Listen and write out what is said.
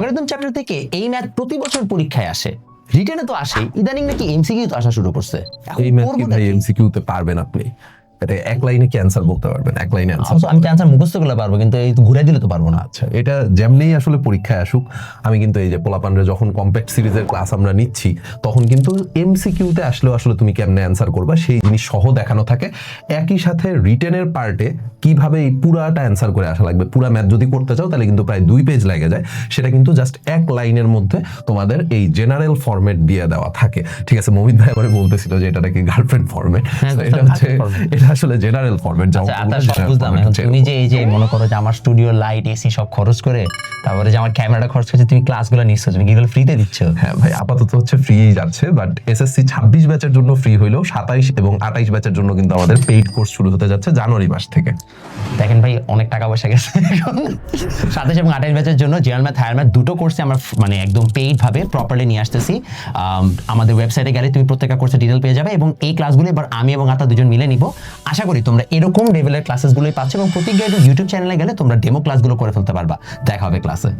Logarithm chapter থেকে এই math প্রতি বছর পরীক্ষায় আসে। রিটেনে তো আসে ইদানিং নাকি এমসিকিউ তো আসা শুরু করছে। এই ম্যাথ কি? ভাই? এমসিকিউ তে পারবেন আপনি। এটা এক লাইনে কি অ্যান্সার বলতে পারবেন এক লাইনে আমি ক্যান্সার মুখস্থ করলে পারব কিন্তু এই ঘুরে দিলে তো পারব না। আচ্ছা এটা যেমনিই আসলে পরীক্ষায় আসুক আমি কিন্তু এই যে পোলাপানরে যখন কম্প্যাক্ট সিরিজের ক্লাস আমরা নিচ্ছি তখন কিন্তু এমসিকিউতে আসলেও আসলে তুমি কেমনে অ্যান্সার করবা সেই জিনিস সহ দেখানো থাকে। একই সাথে রিটেনের পার্টে কীভাবে এই পুরাটা অ্যান্সার করে আসা লাগবে পুরা ম্যাথ যদি করতে চাও তাহলে কিন্তু প্রায় দুই পেজ লেগে যায়। সেটা কিন্তু জাস্ট এক লাইনের মধ্যে তোমাদের এই জেনারেল ফরম্যাট দিয়ে দেওয়া থাকে। ঠিক আছে মোহিত ভাই আবার বলতেছিল যে এটা নাকি গার্লফ্রেন্ড ফরম্যাট এটা হচ্ছে এটা আসলে জেনারেল ফরম্যাট আচ্ছা বুঝলাম। তুমি যে এই যে মনে করো যে আমার স্টুডিও লাইট এসি সব খরচ করে তারপরে যে আমার ক্যামেরাটা খরচ করছে তুমি ক্লাসগুলো নিচ্ছ তুমি কি ফ্রিতে দিচ্ছ? হ্যাঁ ভাই আপাতত হচ্ছে ফ্রি যাচ্ছে বাট এসএসসি ছাব্বিশ ব্যাচের জন্য ফ্রি হইলেও সাতাইশ এবং আঠাইশ ব্যাচের জন্য কিন্তু আমাদের পেইড কোর্স শুরু হতে যাচ্ছে জানুয়ারি মাস থেকে। দেখেন ভাই অনেক টাকা পয়সা গেছে সাতাশ এবং আঠাশ ব্যাচের জন্য জেনারেল ম্যাথ হায়ার ম্যাথ দুটো কোর্সে আমরা মানে একদম পেইড ভাবে প্রপারলি নিয়ে আসতেছি। আম, আমাদের ওয়েবসাইটে গেলে তুমি প্রত্যেকটা কোর্সে ডিটেল পেয়ে যাবে এবং এই ক্লাসগুলো এবার আমি এবং আতা দুজন মিলে নিব। আশা করি তোমরা এরকম লেভেলের ক্লাসেসগুলোই পাচ্ছ এবং প্রতিজ্ঞা ইউটিউব চ্যানেলে গেলে তোমরা ডেমো ক্লাসগুলো করে ফেলতে পারবা। দেখা হবে ক্লাসে